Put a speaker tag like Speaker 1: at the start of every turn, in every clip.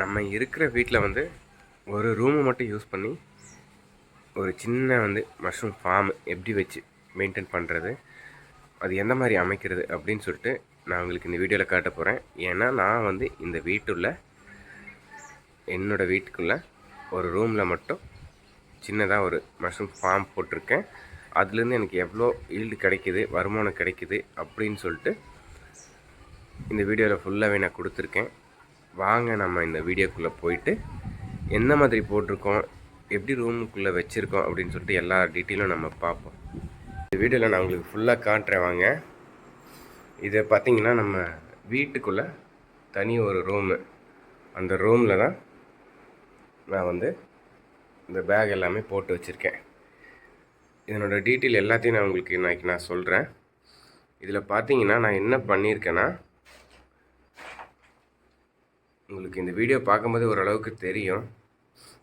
Speaker 1: நம்ம இருக்கிற வீட்டில் வந்து ஒரு ரூமை மட்டும் யூஸ் பண்ணி ஒரு சின்ன வந்து மஷ்ரூம் ஃபார்ம் எப்படி வச்சு மெயின்டைன் பண்ணுறது அது எந்த மாதிரி அமைக்கிறது அப்படின்னு சொல்லிட்டு நான் உங்களுக்கு இந்த வீடியோவில் காட்ட போகிறேன் ஏன்னா நான் வந்து இந்த வீட்டுள்ள என்னோடய வீட்டுக்குள்ளே ஒரு ரூமில் மட்டும் சின்னதாக ஒரு மஷ்ரூம் ஃபார்ம் போட்டிருக்கேன். அதுலேருந்து எனக்கு எவ்வளோ ஈல்டு கிடைக்கிது வருமானம் கிடைக்கிது அப்படின்னு சொல்லிட்டு இந்த வீடியோவில் ஃபுல்லாகவே நான் கொடுத்துருக்கேன். வாங்க நம்ம இந்த வீடியோக்குள்ளே போயிட்டு என்ன மாதிரி போட்டிருக்கோம் எப்படி ரூமுக்குள்ளே வச்சுருக்கோம் அப்படின்னு சொல்லிட்டு எல்லா டீட்டெயிலும் நம்ம பார்ப்போம். இந்த வீடியோவில் நான் உங்களுக்கு ஃபுல்லாக காட்டுறேன் வாங்க. இதை பார்த்தீங்கன்னா நம்ம வீட்டுக்குள்ளே தனி ஒரு ரூமு. அந்த ரூமில் தான் நான் வந்து இந்த பேக் எல்லாமே போட்டு வச்சுருக்கேன். இதனோட டீட்டெயில் எல்லாத்தையும் நான் உங்களுக்கு இன்னைக்கு நான் சொல்கிறேன் இதில் பார்த்தீங்கன்னா நான் என்ன பண்ணியிருக்கேன்னா உங்களுக்கு இந்த வீடியோ பார்க்கும்போது ஓரளவுக்கு தெரியும்.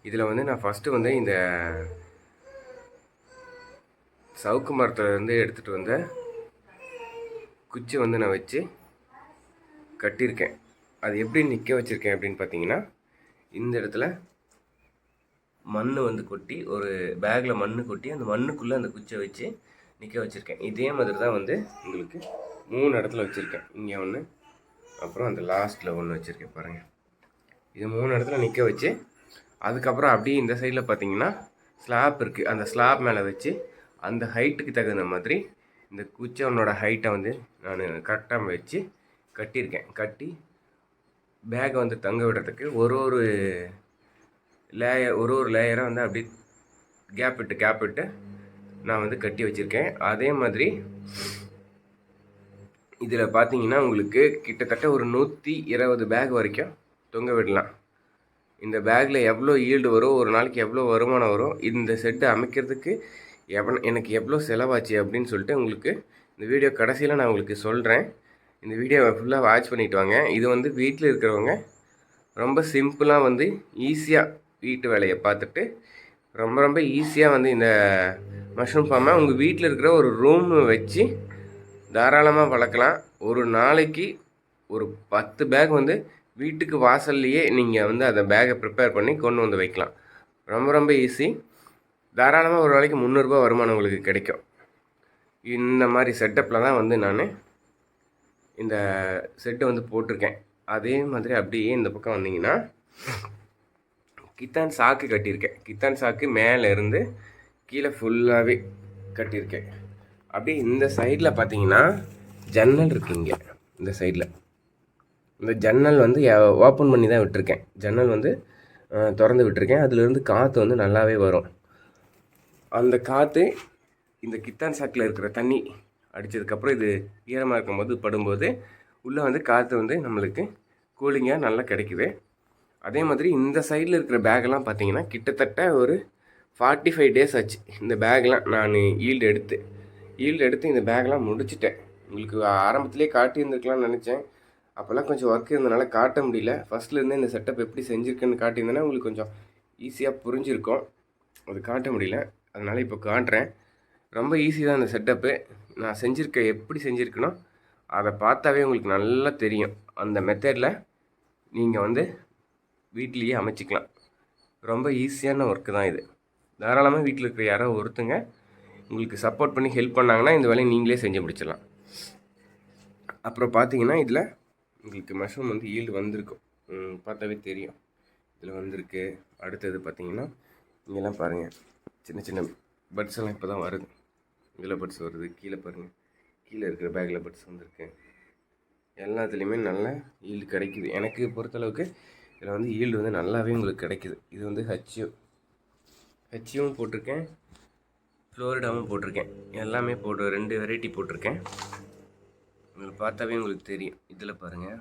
Speaker 1: இதில் வந்து நான் ஃபஸ்ட்டு வந்து இந்த சவுக்கு மரத்துலேருந்து எடுத்துகிட்டு வந்த குச்சி வந்து நான் வச்சு கட்டியிருக்கேன். அது எப்படி நிற்க வச்சுருக்கேன் அப்படின்னு பார்த்தீங்கன்னா இந்த இடத்துல மண் வந்து கொட்டி ஒரு பேக்கில் மண் கொட்டி அந்த மண்ணுக்குள்ளே அந்த குச்சியை வச்சு நிற்க வச்சுருக்கேன். இதே மாதிரி தான் வந்து உங்களுக்கு மூணு இடத்துல வச்சுருக்கேன். இங்கே ஒன்று அப்புறம் அந்த லாஸ்ட்டில் ஒன்று வச்சுருக்கேன் பாருங்கள் இது மூணு இடத்துல நிற்க வச்சு அதுக்கப்புறம் அப்படியே இந்த சைடில் பார்த்தீங்கன்னா ஸ்லாப் இருக்குது அந்த ஸ்லாப் மேலே வச்சு அந்த ஹைட்டுக்கு தகுந்த மாதிரி இந்த குச்சவனோட ஹைட்டை வந்து நான் கரெக்டாக வச்சு கட்டியிருக்கேன். கட்டி பேக்கை வந்து தங்க விடுறதுக்கு ஒரு ஒரு லேயர் ஒரு ஒரு லேயராக வந்து அப்படி கேப் விட்டு கேப் விட்டு நான் வந்து கட்டி வச்சுருக்கேன். அதே மாதிரி இதில் பார்த்தீங்கன்னா உங்களுக்கு கிட்டத்தட்ட ஒரு நூற்றி இருபது பேக் வரைக்கும் தொங்க விடலாம். இந்த பேக்கில் எவ்வளோ ஈல்டு வரும் ஒரு நாளைக்கு எவ்வளோ வருமானம் வரும் இந்த செட்டு அமைக்கிறதுக்கு எவன் எனக்கு எவ்வளோ செலவாச்சு அப்படின்னு சொல்லிட்டு உங்களுக்கு இந்த வீடியோ கடைசியில் நான் உங்களுக்கு சொல்கிறேன் இந்த வீடியோவை ஃபுல்லாக வாட்ச் பண்ணிட்டு வாங்க. இது வந்து வீட்டில் இருக்கிறவங்க ரொம்ப சிம்பிளாக வந்து ஈஸியாக வீட்டு வேலையை பார்த்துட்டு ரொம்ப ரொம்ப ஈஸியாக வந்து இந்த மஷ்ரூம் ஃபார்மை உங்கள் வீட்டில் இருக்கிற ஒரு ரூம் வச்சு தாராளமாக வளர்க்கலாம். ஒரு நாளைக்கு ஒரு பத்து பேக் வந்து வீட்டுக்கு வாசல்லையே நீங்கள் வந்து அந்த பேக்கை ப்ரிப்பேர் பண்ணி கொண்டு வந்து வைக்கலாம். ரொம்ப ரொம்ப ஈஸி தாராளமாக ஒரு நாளைக்கு முந்நூறுரூபா வருமானம் உங்களுக்கு கிடைக்கும். இந்த மாதிரி செட்டப்பில் தான் வந்து நான் இந்த செட்டை வந்து போட்டிருக்கேன். அதே மாதிரி அப்படியே இந்த பக்கம் வந்தீங்கன்னா கித்தான் சாக்கு கட்டியிருக்கேன். கித்தான் சாக்கு மேலே இருந்து கீழே ஃபுல்லாகவே கட்டியிருக்கேன். அப்படியே இந்த சைடில் பார்த்தீங்கன்னா ஜன்னல் இருக்குங்க இந்த சைடில் இந்த ஜன்னல் வந்து ஓப்பன் பண்ணி தான் விட்டுருக்கேன். ஜன்னல் வந்து திறந்து விட்டுருக்கேன். அதுலேருந்து காற்று வந்து நல்லாவே வரும். அந்த காற்று இந்த கித்தான் சாக்கில் இருக்கிற தண்ணி அடித்ததுக்கப்புறம் இது ஈரமாக இருக்கும்போது படும்போது உள்ளே வந்து காற்று வந்து நம்மளுக்கு கூலிங்காக நல்லா கிடைக்குது. அதே மாதிரி இந்த சைடில் இருக்கிற பேக்கெல்லாம் பார்த்தீங்கன்னா கிட்டத்தட்ட ஒரு ஃபார்ட்டி ஃபைவ் டேஸ் ஆச்சு. இந்த பேக்லாம் நான் ஈல்டு எடுத்து ஈல்டு எடுத்து இந்த பேக்லாம் முடிச்சிட்டேன். உங்களுக்கு ஆரம்பத்திலே காட்டியிருந்துருக்கலாம்னு நினச்சேன். அப்போல்லாம் கொஞ்சம் ஒர்க் இருந்தனால காட்ட முடியல. ஃபஸ்ட்லேருந்தே இந்த செட்டப் எப்படி செஞ்சுருக்கேன்னு காட்டியிருந்தேன்னா உங்களுக்கு கொஞ்சம் ஈஸியாக புரிஞ்சிருக்கும். அது காட்ட முடியல. அதனால் இப்போ காட்டுறேன். ரொம்ப ஈஸி தான் இந்த செட்டப்பு நான் செஞ்சுருக்க எப்படி செஞ்சுருக்கனோ அதை பார்த்தாவே உங்களுக்கு நல்லா தெரியும். அந்த மெத்தடில் நீங்கள் வந்து வீட்லேயே அமைச்சிக்கலாம். ரொம்ப ஈஸியான ஒர்க்கு தான் இது. தாராளமாக வீட்டில் இருக்கிற யாரோ ஒருத்தங்க உங்களுக்கு சப்போர்ட் பண்ணி ஹெல்ப் பண்ணாங்கன்னா இந்த வேலையை நீங்களே செஞ்சு முடிச்சிடலாம். அப்புறம் பார்த்தீங்கன்னா இதில் உங்களுக்கு மஷ்ரூம் வந்து ஈல்டு வந்திருக்கும். பார்த்தாவே தெரியும். இதில் வந்திருக்கு. அடுத்தது பார்த்தீங்கன்னா இங்கெல்லாம் பாருங்கள் சின்ன சின்ன பட்ஸ் எல்லாம் இப்போ தான் வருது. இதில் பட்ஸ் வருது கீழே பாருங்கள் கீழே இருக்கிற பேக்கில் பட்ஸ் வந்திருக்கு. எல்லாத்துலேயுமே நல்ல ஈல்டு கிடைக்குது. எனக்கு பொறுத்தளவுக்கு இதில் வந்து ஈல்டு வந்து நல்லாவே உங்களுக்கு கிடைக்குது. இது வந்து ஹச்யூ ஹச்சியும் போட்டிருக்கேன். ஃப்ளோரிடாவும் போட்டிருக்கேன். எல்லாமே போட்டு ரெண்டு வெரைட்டி போட்டிருக்கேன். உங்களுக்கு பார்த்தாவே உங்களுக்கு தெரியும். இதில் பாருங்கள்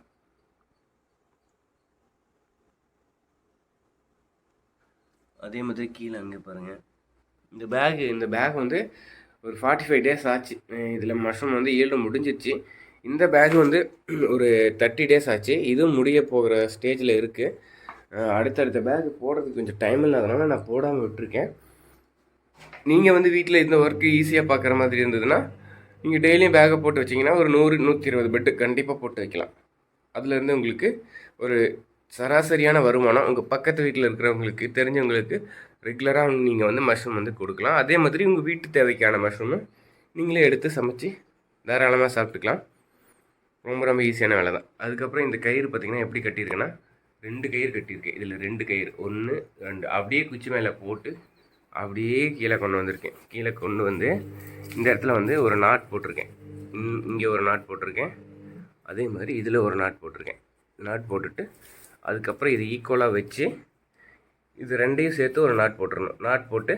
Speaker 1: அதே மாதிரி கீழே அங்கே பாருங்கள் இந்த பேக் இந்த பேக் வந்து ஒரு ஃபார்ட்டி ஃபைவ் டேஸ் ஆச்சு இதில் மஷ்ரூம் வந்து ஈல்டு முடிஞ்சிச்சு இந்த பேக் வந்து ஒரு தேர்ட்டி டேஸ் ஆச்சு. இதுவும் முடிய போகிற ஸ்டேஜில் இருக்குது அடுத்தடுத்த பேக் போடுறதுக்கு கொஞ்சம் டைம் இல்லாதனால நான் போடாமல் விட்டுருக்கேன். நீங்கள் வந்து வீட்டில் இந்த ஒர்க்கு ஈஸியாக பார்க்குற மாதிரி இருந்ததுன்னா நீங்கள் டெய்லியும் பேக்கை போட்டு வச்சிங்கன்னா ஒரு நூறு நூற்றி இருபது பெட்டு கண்டிப்பாக போட்டு வைக்கலாம். அதுலேருந்து உங்களுக்கு ஒரு சராசரியான வருமானம் உங்கள் பக்கத்து வீட்டில் இருக்கிறவங்களுக்கு தெரிஞ்சவங்களுக்கு ரெகுலராக நீங்கள் வந்து மஷ்ரூம் வந்து கொடுக்கலாம். அதே மாதிரி உங்கள் வீட்டு தேவைக்கான மஷ்ரூமை நீங்களே எடுத்து சமைச்சு தாராளமாக சாப்பிட்டுக்கலாம். ரொம்ப ரொம்ப ஈஸியான வேலை தான். அதுக்கப்புறம் இந்த கயிறு பார்த்திங்கன்னா எப்படி கட்டியிருக்கேன்னா ரெண்டு கயிறு கட்டியிருக்கேன் இதில் ரெண்டு கயிறு. ஒன்று ரெண்டு. அப்படியே குச்சி மேலே போட்டு அப்படியே கீழே கொண்டு வந்திருக்கேன். கீழே கொண்டு வந்து இந்த இடத்துல வந்து ஒரு நாட் போட்டிருக்கேன். இங்கே ஒரு நாட் போட்டிருக்கேன். அதே மாதிரி இதில் ஒரு நாட் போட்டிருக்கேன். நாட் போட்டுட்டு அதுக்கப்புறம் இது ஈக்குவலாக வச்சு இது ரெண்டையும் சேர்த்து ஒரு நாட் போட்டுடணும் நாட் போட்டு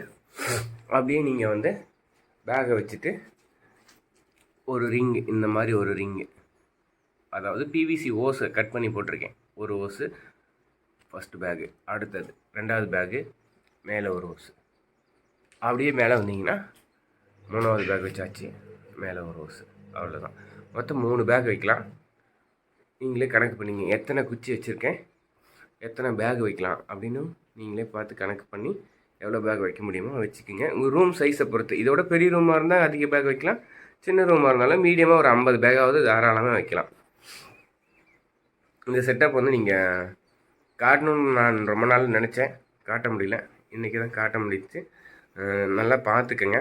Speaker 1: அப்படியே நீங்கள் வந்து பேகை வச்சுட்டு ஒரு ரிங்கு இந்த மாதிரி ஒரு ரிங்கு அதாவது பிவிசி ஓஸை கட் பண்ணி போட்டிருக்கேன். ஒரு ஓஸு ஃபஸ்ட்டு பேகு அடுத்தது ரெண்டாவது பேகு மேலே ஒரு ஓஸு அப்படியே மேலே வந்தீங்கன்னா மூணாவது பேக் வச்சாச்சு. மேலே ஒரு ரோஸ் அவ்வளோதான் மொத்தம் மூணு பேக் வைக்கலாம். நீங்களே கணக்கு பண்ணிங்க. எத்தனை குச்சி வச்சுருக்கேன்? எத்தனை பேக் வைக்கலாம்? அப்படின்னு நீங்களே பார்த்து கணக்கு பண்ணி எவ்வளோ பேக் வைக்க முடியுமோ வச்சுக்கோங்க. உங்கள் ரூம் சைஸை பொறுத்து. இதோட பெரிய ரூமாக இருந்தால் அதிக பேக் வைக்கலாம். சின்ன ரூமாக இருந்தாலும் மீடியமாக ஒரு ஐம்பது பேக்காவது தாராளமாக வைக்கலாம். இந்த செட்டப் வந்து நீங்கள் காட்டணும்னு நான் ரொம்ப நாள் நினச்சேன். காட்ட முடியல. இன்றைக்கி தான் காட்ட முடிச்சு நல்லா பார்த்துக்கங்க.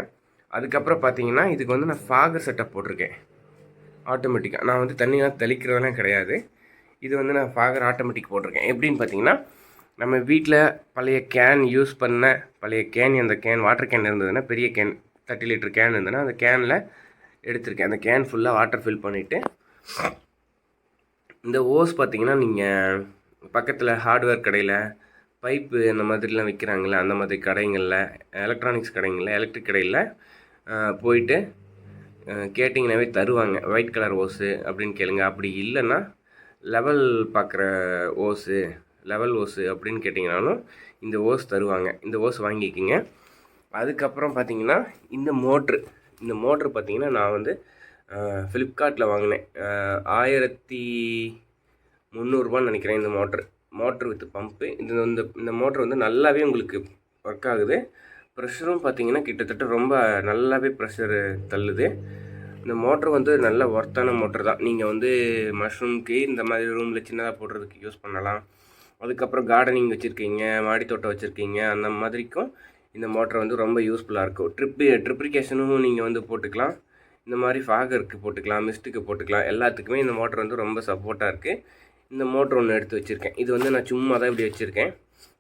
Speaker 1: அதுக்கப்புறம் பார்த்தீங்கன்னா இதுக்கு வந்து நான் ஃபாகர் செட்டப் போட்டிருக்கேன். ஆட்டோமேட்டிக்காக நான் வந்து தண்ணியெலாம் தெளிக்கிறதெல்லாம் கிடையாது. இது வந்து நான் ஃபாகர் ஆட்டோமேட்டிக் போட்டிருக்கேன். எப்படின்னு பார்த்தீங்கன்னா நம்ம வீட்டில் பழைய கேன் யூஸ் பண்ண பழைய கேன் அந்த கேன் வாட்டர் கேன் இருந்ததுன்னா பெரிய கேன் தேர்ட்டி லிட்டர் கேன் இருந்ததுன்னா அந்த கேனில் எடுத்திருக்கேன். அந்த கேன் ஃபுல்லாக வாட்டர் ஃபில் பண்ணிவிட்டு இந்த ஓஸ் பார்த்தீங்கன்னா நீங்கள் பக்கத்தில் ஹார்ட்வேர் கடையில் பைப்பு இந்த மாதிரிலாம் விற்கிறாங்கல்ல அந்த மாதிரி கடைங்களில் எலக்ட்ரானிக்ஸ் கடைங்களில் எலக்ட்ரிக் கடையில் போயிட்டு கேட்டிங்கனாவே தருவாங்க. ஒயிட் கலர் ஓஸு அப்படின்னு கேளுங்க. அப்படி இல்லைன்னா லெவல் பார்க்குற ஓஸு லெவல் ஓஸு அப்படின்னு கேட்டிங்கனாலும் இந்த ஓஸ் தருவாங்க. இந்த ஓஸ் வாங்கிக்கிங்க. அதுக்கப்புறம் பார்த்தீங்கன்னா இந்த மோட்ரு இந்த மோட்ரு பார்த்தீங்கன்னா நான் வந்து ஃப்ளிப்கார்ட்டில் வாங்கினேன். ஆயிரத்தி முந்நூறுபான்னு நினைக்கிறேன் இந்த மோட்ரு மோட்ரு வித் பம்பு இது இந்த இந்த மோட்ரு வந்து நல்லாவே உங்களுக்கு ஒர்க் ஆகுது. ப்ரெஷரும் பார்த்தீங்கன்னா கிட்டத்தட்ட ரொம்ப நல்லாவே ப்ரெஷர் தள்ளுது. இந்த மோட்ரு வந்து நல்ல ஒர்த்தான மோட்ரு தான். நீங்கள் வந்து மஷ்ரூம்க்கு இந்த மாதிரி ரூமில் சின்னதாக போடுறதுக்கு யூஸ் பண்ணலாம். அதுக்கப்புறம் கார்டனிங் வச்சுருக்கீங்க மாடி தோட்டம் வச்சுருக்கீங்க அந்த மாதிரிக்கும் இந்த மோட்ரு வந்து ரொம்ப யூஸ்ஃபுல்லாக இருக்கும். ட்ரிப்பு ட்ரிப்ளிகேஷனும் நீங்கள் வந்து போட்டுக்கலாம். இந்த மாதிரி ஃபாகருக்கு போட்டுக்கலாம் மிஸ்ட்டுக்கு போட்டுக்கலாம். எல்லாத்துக்குமே இந்த மோட்ரு வந்து ரொம்ப சப்போர்ட்டாக இருக்குது இந்த மோட்ரு ஒன்று எடுத்து வச்சுருக்கேன். இது வந்து நான் சும்மா தான் இப்படி வச்சுருக்கேன்.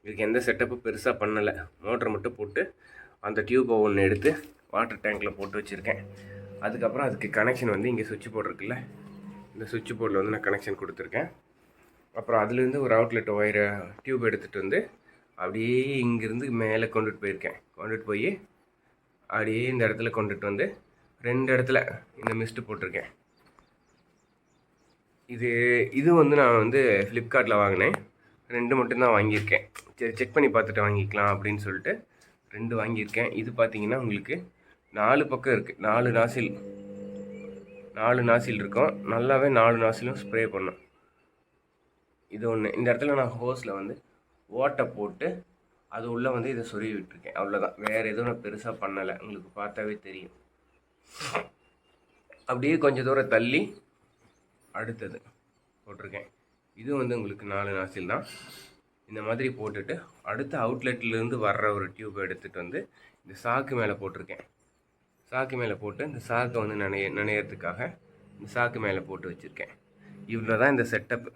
Speaker 1: இதுக்கு எந்த செட்டப்பும் பெருசாக பண்ணலை. மோட்ரு மட்டும் போட்டு அந்த டியூப்பை ஒன்று எடுத்து வாட்டர் டேங்க்கில் போட்டு வச்சுருக்கேன். அதுக்கப்புறம் அதுக்கு கனெக்ஷன் வந்து இங்கே சுவிட்ச் போர்டு இருக்குல்ல. இந்த சுவிட்ச் போர்டில் வந்து நான் கனெக்ஷன் கொடுத்துருக்கேன். அப்புறம் அதுலேருந்து ஒரு அவுட்லெட் ஒயரை டியூப் எடுத்துகிட்டு வந்து அப்படியே இங்கேருந்து மேலே கொண்டுட்டு போயிருக்கேன். கொண்டுட்டு போய் அப்படியே இந்த இடத்துல கொண்டுட்டு வந்து ரெண்டு இடத்துல இந்த மிஸ்ட்டு போட்டிருக்கேன். இது இது வந்து நான் வந்து ஃப்ளிப்கார்ட்டில் வாங்கினேன். ரெண்டு மட்டும்தான் வாங்கியிருக்கேன். சரி செக் பண்ணி பார்த்துட்டு வாங்கிக்கலாம் அப்படின்னு சொல்லிட்டு ரெண்டு வாங்கியிருக்கேன். இது பார்த்தீங்கன்னா உங்களுக்கு நாலு பக்கம் இருக்குது நாலு நாசில் நாலு நாசில் இருக்கும். நல்லாவே நாலு நாசிலும் ஸ்ப்ரே பண்ணும் இது ஒன்று இந்த இடத்துல நான் ஹோஸில் வந்து ஓட்டை போட்டு அது உள்ளே வந்து இதை சொருகி விட்டுருக்கேன். அவ்வளோதான் வேறு எதுவும் நான் பெருசாக பண்ணலை. உங்களுக்கு பார்த்தாவே தெரியும். அப்படியே கொஞ்சம் தூரம் தள்ளி அடுத்தது போட்டிருக்கேன். இது வந்து உங்களுக்கு நாலு நாசில் தான். இந்த மாதிரி போட்டுட்டு அடுத்த அவுட்லெட்லேருந்து வர்ற ஒரு டியூப் எடுத்துகிட்டு வந்து இந்த சாக்கு மேலே போட்டிருக்கேன். சாக்கு மேலே போட்டு இந்த சாக்கை வந்து நனைய நினையறதுக்காக இந்த சாக்கு மேலே போட்டு வச்சுருக்கேன். இவ்வளோ தான் இந்த செட்டப்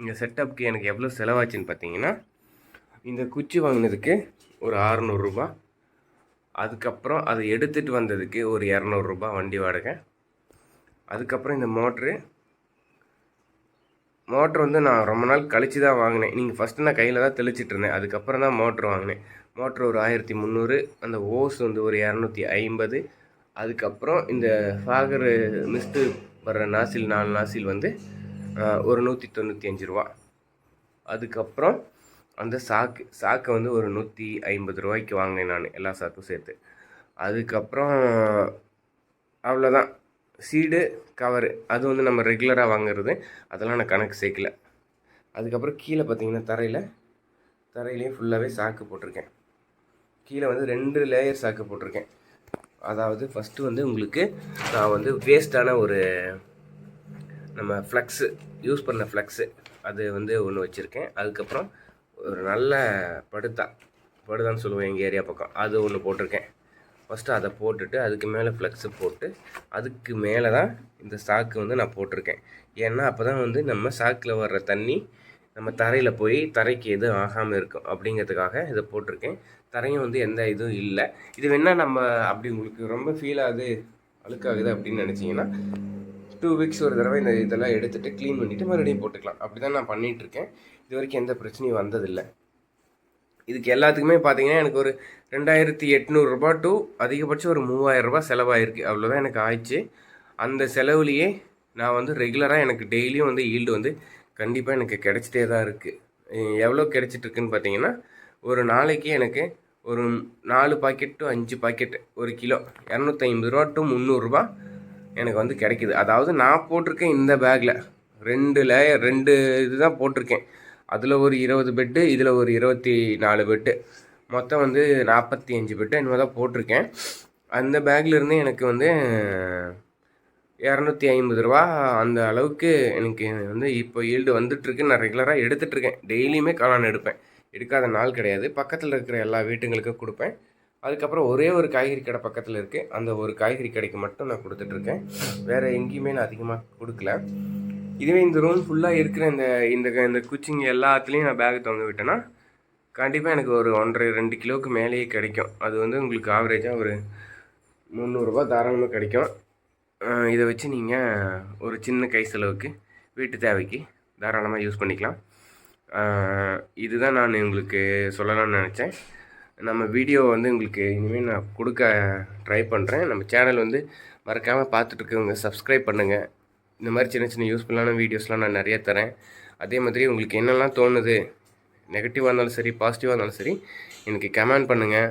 Speaker 1: இந்த செட்டப்புக்கு எனக்கு எவ்வளோ செலவாச்சுன்னு பார்த்தீங்கன்னா இந்த குச்சி வாங்கினதுக்கு ஒரு அறநூறுரூபா அதுக்கப்புறம் அதை எடுத்துகிட்டு வந்ததுக்கு ஒரு இரநூறுபா வண்டி வாடகை அதுக்கப்புறம் இந்த மோட்ரு மோட்ரு வந்து நான் ரொம்ப நாள் கழித்து தான் வாங்கினேன். நீங்கள் ஃபஸ்ட்டு நான் கையில் தான் தெளிச்சிட்ருந்தேன் அதுக்கப்புறம் தான் மோட்ரு வாங்கினேன். மோட்ரு ஒரு ஆயிரத்தி முந்நூறு அந்த ஓஸ் வந்து ஒரு இரநூத்தி ஐம்பது. அதுக்கப்புறம் இந்த ஃபாகர் மிஸ்ட்டு வர்ற நாசில் நாலு நாசில் வந்து ஒரு நூற்றி தொண்ணூற்றி அஞ்சு ரூபா. அதுக்கப்புறம் அந்த சாக்கு சாக்கை வந்து ஒரு நூற்றி ஐம்பது ரூபாய்க்கு வாங்கினேன் நான் எல்லா சாக்கும் சேர்த்து. அதுக்கப்புறம் அவ்வளோதான் சீடு கவரு அது வந்து நம்ம ரெகுலராக வாங்குறது. அதெல்லாம் நான் கணக்கு சேர்க்கல. அதுக்கப்புறம் கீழே பார்த்தீங்கன்னா தரையில் தரையிலையும் ஃபுல்லாகவே சாக்கு போட்டிருக்கேன். கீழே வந்து ரெண்டு லேயர் சாக்கு போட்டிருக்கேன். அதாவது ஃபஸ்ட்டு வந்து உங்களுக்கு நான் வந்து வேஸ்ட்டான ஒரு நம்ம ஃப்ளக்ஸு யூஸ் பண்ண ஃப்ளக்ஸு அது வந்து ஒன்று வச்சுருக்கேன். அதுக்கப்புறம் ஒரு நல்ல படுத்தா படுதான்னு சொல்லுவேன் எங்கள் ஏரியா பக்கம் அது ஒன்று போட்டிருக்கேன். ஃபஸ்ட்டு அதை போட்டுட்டு அதுக்கு மேலே ஃப்ளெக்ஸு போட்டு அதுக்கு மேலே தான் இந்த சாக்கு வந்து நான் போட்டிருக்கேன். ஏன்னா அப்போ தான் வந்து நம்ம சாக்கில் வர்ற தண்ணி நம்ம தரையில் போய் தரைக்கு எதுவும் ஆகாமல் இருக்கும் அப்படிங்கிறதுக்காக இதை போட்டிருக்கேன். தரையும் வந்து எந்த இதுவும் இல்லை. இது வேணால் நம்ம அப்படி உங்களுக்கு ரொம்ப ஃபீல் ஆகுது அழுக்காகுது அப்படின்னு நினச்சிங்கன்னா டூ வீக்ஸ் ஒரு தடவை இந்த இதெல்லாம் எடுத்துகிட்டு க்ளீன் பண்ணிவிட்டு மறுபடியும் போட்டுக்கலாம். அப்படி தான் நான் பண்ணிகிட்ருக்கேன் இது வரைக்கும் எந்த பிரச்சனையும் வந்ததில்லை. இதுக்கு எல்லாத்துக்குமே பார்த்தீங்கன்னா எனக்கு ஒரு ரெண்டாயிரத்தி எட்நூறுரூபா டு அதிகபட்சம் ஒரு மூவாயிரரூபா செலவாயிருக்கு. அவ்வளோதான் எனக்கு ஆயிடுச்சு. அந்த செலவுலேயே நான் வந்து ரெகுலராக எனக்கு டெய்லியும் வந்து ஈல்டு வந்து கண்டிப்பாக எனக்கு கிடச்சிட்டே தான் இருக்குது எவ்வளோ கிடச்சிட்ருக்குன்னு பார்த்தீங்கன்னா ஒரு நாளைக்கு எனக்கு ஒரு நாலு பாக்கெட் டு அஞ்சு பாக்கெட் ஒரு கிலோ இரநூத்தி ஐம்பது ரூபா டு முந்நூறுரூபா எனக்கு வந்து கிடைக்குது. அதாவது நான் போட்டிருக்கேன் இந்த பேக்கில் ரெண்டு லேயர் ரெண்டு இதுதான் போட்டிருக்கேன். அதில் ஒரு இருபது பெட்டு இதில் ஒரு இருபத்தி நாலு பெட்டு மொத்தம் வந்து நாற்பத்தி அஞ்சு பெட்டு இனிமேல் தான் போட்டிருக்கேன். அந்த பேக்லேருந்து எனக்கு வந்து இரநூத்தி ஐம்பது ரூபா அந்த அளவுக்கு எனக்கு வந்து இப்போ ஈல்டு வந்துட்டுருக்கு. நான் ரெகுலராக எடுத்துகிட்ருக்கேன் டெய்லியுமே காளான் எடுப்பேன். எடுக்காத நாள் கிடையாது. பக்கத்தில் இருக்கிற எல்லா வீட்டுங்களுக்கும் கொடுப்பேன். அதுக்கப்புறம் ஒரே ஒரு காய்கறி கடை பக்கத்தில் இருக்குது அந்த ஒரு காய்கறி கடைக்கு மட்டும் நான் கொடுத்துட்ருக்கேன் வேறு எங்கேயுமே நான் அதிகமாக கொடுக்கல. இதுவே இந்த ரூம் ஃபுல்லாக இருக்கிற இந்த இந்த இந்த குச்சிங்க எல்லாத்துலேயும் நான் பேக் தொங்க விட்டேன்னா கண்டிப்பாக எனக்கு ஒரு ஒன்றரை ரெண்டு கிலோவுக்கு மேலேயே கிடைக்கும். அது வந்து உங்களுக்கு ஆவரேஜாக ஒரு முந்நூறுரூபா தாராளமாக கிடைக்கும். இதை வச்சு நீங்கள் ஒரு சின்ன கை செலவுக்கு வீட்டு தேவைக்கு தாராளமாக யூஸ் பண்ணிக்கலாம். இதுதான் நான் உங்களுக்கு சொல்லலாம்னு நினச்சேன். நம்ம வீடியோ வந்து உங்களுக்கு இனிமேல் நான் கொடுக்க ட்ரை பண்ணுறேன் நம்ம சேனல் வந்து மறக்காமல் பார்த்துட்ருக்கவங்க சப்ஸ்கிரைப் பண்ணுங்கள் இந்த மாதிரி சின்ன சின்ன யூஸ்ஃபுல்லான வீடியோஸ்லாம் நான் நிறைய தரேன். அதே மாதிரி உங்களுக்கு என்னெல்லாம் தோணுது நெகட்டிவாக இருந்தாலும் சரி பாசிட்டிவாக இருந்தாலும் சரி எனக்கு கமெண்ட் பண்ணுங்கள்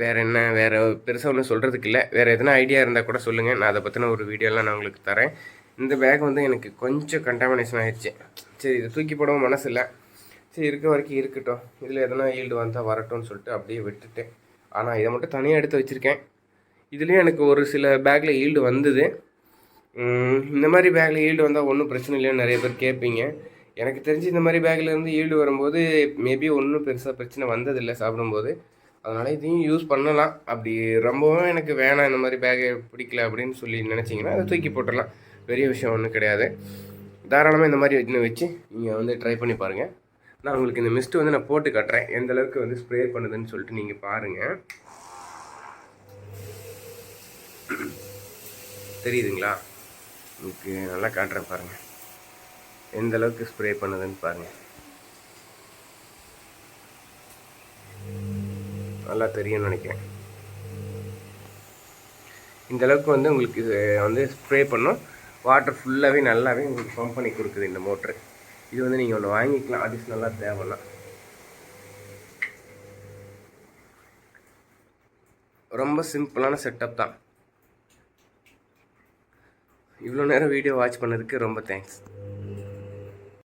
Speaker 1: வேறு என்ன வேறு பெருசாக ஒன்றும் சொல்கிறதுக்கு இல்லை. வேறு எதனா ஐடியா இருந்தால் கூட சொல்லுங்கள் நான் அதை பற்றின ஒரு வீடியோலாம் நான் உங்களுக்கு தரேன். இந்த பேக் வந்து எனக்கு கொஞ்சம் கண்டாமினேஷன் ஆகிடுச்சு சரி இதை தூக்கி போடவும் மனசு இல்லை. சரி இருக்க வரைக்கும் இருக்கட்டும். இதில் எதனா ஈல்டு வந்தால் வரட்டும்னு சொல்லிட்டு அப்படியே விட்டுட்டேன். ஆனால் இதை மட்டும் தனியாக எடுத்து வச்சுருக்கேன். இதுலேயும் எனக்கு ஒரு சில பேக்கில் ஈல்டு வந்தது. இந்த மாதிரி பேக்கில் ஈல்டு வந்தால் ஒன்றும் பிரச்சனை இல்லைன்னு நிறைய பேர் கேட்பீங்க. எனக்கு தெரிஞ்சு இந்த மாதிரி பேக்கில் இருந்து ஈல்டு வரும்போது மேபி ஒன்றும் பெருசாக பிரச்சனை வந்ததில்லை சாப்பிடும்போது. அதனால் இதையும் யூஸ் பண்ணலாம். அப்படி ரொம்பவும் எனக்கு வேணாம் இந்த மாதிரி பேக்கை பிடிக்கல அப்படின்னு சொல்லி நினச்சிங்கன்னா அதை தூக்கி போட்டுடலாம். பெரிய விஷயம் ஒன்றும் கிடையாது. தாராளமாக இந்த மாதிரி இன்னும் வச்சு நீங்கள் வந்து ட்ரை பண்ணி பாருங்கள் நான் உங்களுக்கு இந்த மிஸ்ட்டு வந்து நான் போட்டு காட்டுறேன். எந்த அளவுக்கு வந்து ஸ்ப்ரே பண்ணுதுன்னு சொல்லிட்டு நீங்கள் பாருங்கள் தெரியுதுங்களா? உங்களுக்கு நல்லா காட்டுறேன் பாருங்கள் எந்த அளவுக்கு ஸ்ப்ரே பண்ணுதுன்னு பாருங்கள் நல்லா தெரியும்னு நினைக்கிறேன். இந்த அளவுக்கு வந்து உங்களுக்கு வந்து ஸ்ப்ரே பண்ணும். வாட்டர் ஃபுல்லாகவே நல்லாவே உங்களுக்கு பம்ப் பண்ணி கொடுக்குது இந்த மோட்ரு இது வந்து நீங்கள் ஒன்று வாங்கிக்கலாம். அடிஷ்னலாக தேவைலாம் ரொம்ப சிம்பிளான செட்டப் தான். இவ்வளோ நேரம் வீடியோ வாட்ச் பண்ணதுக்கு ரொம்ப தேங்க்ஸ்